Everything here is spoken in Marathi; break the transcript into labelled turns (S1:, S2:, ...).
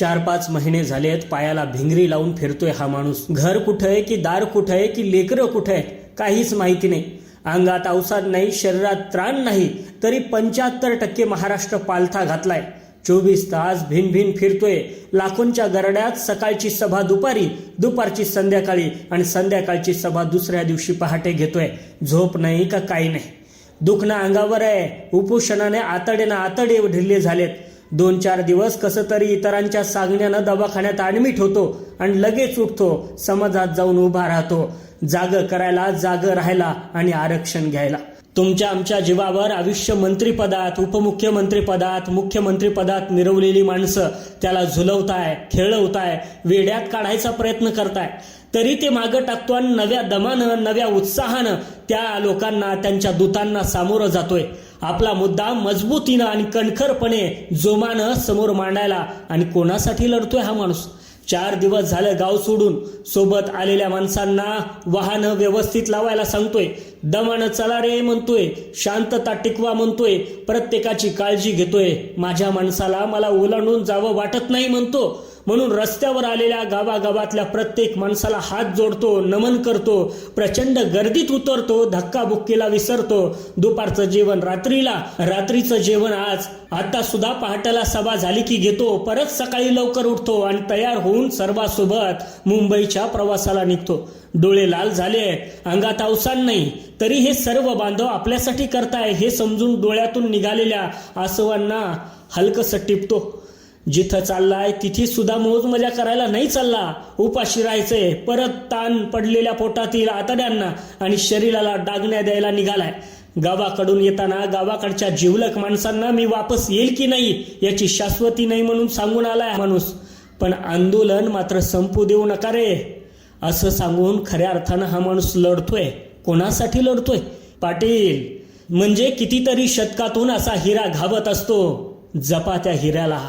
S1: चार पाच महिने झालेत पायाला भिंगरी लावून फिरतोय हा माणूस. घर कुठं आहे की दार कुठं आहे की लेकरं कुठं आहे काहीच माहिती नाही. अंगात अवसाद नाही शरीरात त्राण नाही तरी पंच्याहत्तर टक्के महाराष्ट्र पालथा घातलाय. चोवीस तास भिन भिन फिरतोय. लाखोंच्या गरड्यात सकाळची सभा दुपारी दुपारची संध्याकाळी आणि संध्याकाळची सभा दुसऱ्या दिवशी पहाटे घेतोय. झोप नाही का काही नाही. दुखणं अंगावर आहे. उपोषणाने आतडेनं आतडे ढिल्ले झालेत. दोन चार दिवस कसं तरी इतरांच्या सांगण्यानं दवाखान्यात ॲडमिट होतो आणि लगेच उठतो समाजात जाऊन उभा राहतो जाग करायला जाग राहायला आणि आरक्षण घ्यायला. तुमच्या आमच्या जीवावर आयुष्य मंत्रीपदात उपमुख्यमंत्रीपदात मुख्यमंत्रीपदात मिरवलेली माणसं त्याला झुलवताय खेळवताय वेड्यात काढायचा प्रयत्न करताय. तरी ते मागं टाकतो आणि नव्या दमानं नव्या उत्साहानं त्या लोकांना त्यांच्या दूतांना सामोरं जातोय. आपला मुद्दा मजबूतीनं आणि कणखरपणे जोमानं समोर मांडायला आणि कोणासाठी लढतोय हा माणूस? चार दिवस झालं गाव सोडून सोबत आलेल्या माणसांना वाहनं व्यवस्थित लावायला सांगतोय. दमानं चला रे म्हणतोय शांतता टिकवा म्हणतोय प्रत्येकाची काळजी घेतोय. माझ्या माणसाला मला ओलांडून जावं वाटत नाही म्हणतो. म्हणून रस्त्यावर आलेल्या गावागावातल्या प्रत्येक माणसाला हात जोडतो नमन करतो प्रचंड गर्दीत उतरतो धक्काबुक्कीला विसरतो. दुपारचं जेवण रात्रीला रात्रीचं जेवण आज. आता सुद्धा पहाटेला सभा झाली की घेतो परत सकाळी लवकर उठतो आणि तयार होऊन सर्वांसोबत मुंबईच्या प्रवासाला निघतो. डोळे लाल झाले अंगात अवसान नाही. तरी हे सर्व बांधव आपल्यासाठी करताय हे समजून डोळ्यातून निघालेल्या आसवांना हलकस टिपतो. जिथं चाललाय तिथे सुद्धा मौज मजा करायला नाही चालला. उपाशी राहायचंय परत ताण पडलेल्या पोटातील आतड्यांना आणि शरीराला डागण्या द्यायला निघालाय. गावाकडून येताना गावाकडच्या जिवलक माणसांना मी वापस येईल की नाही याची शाश्वती नाही म्हणून सांगून आलाय माणूस. पण आंदोलन मात्र संपू देऊ नका रे. असं सांगून खऱ्या अर्थानं हा माणूस लढतोय. कोणासाठी लढतोय? पाटील. म्हणजे कितीतरी शतकातून असा हिरा घावत असतो. जपा त्या हिऱ्याला.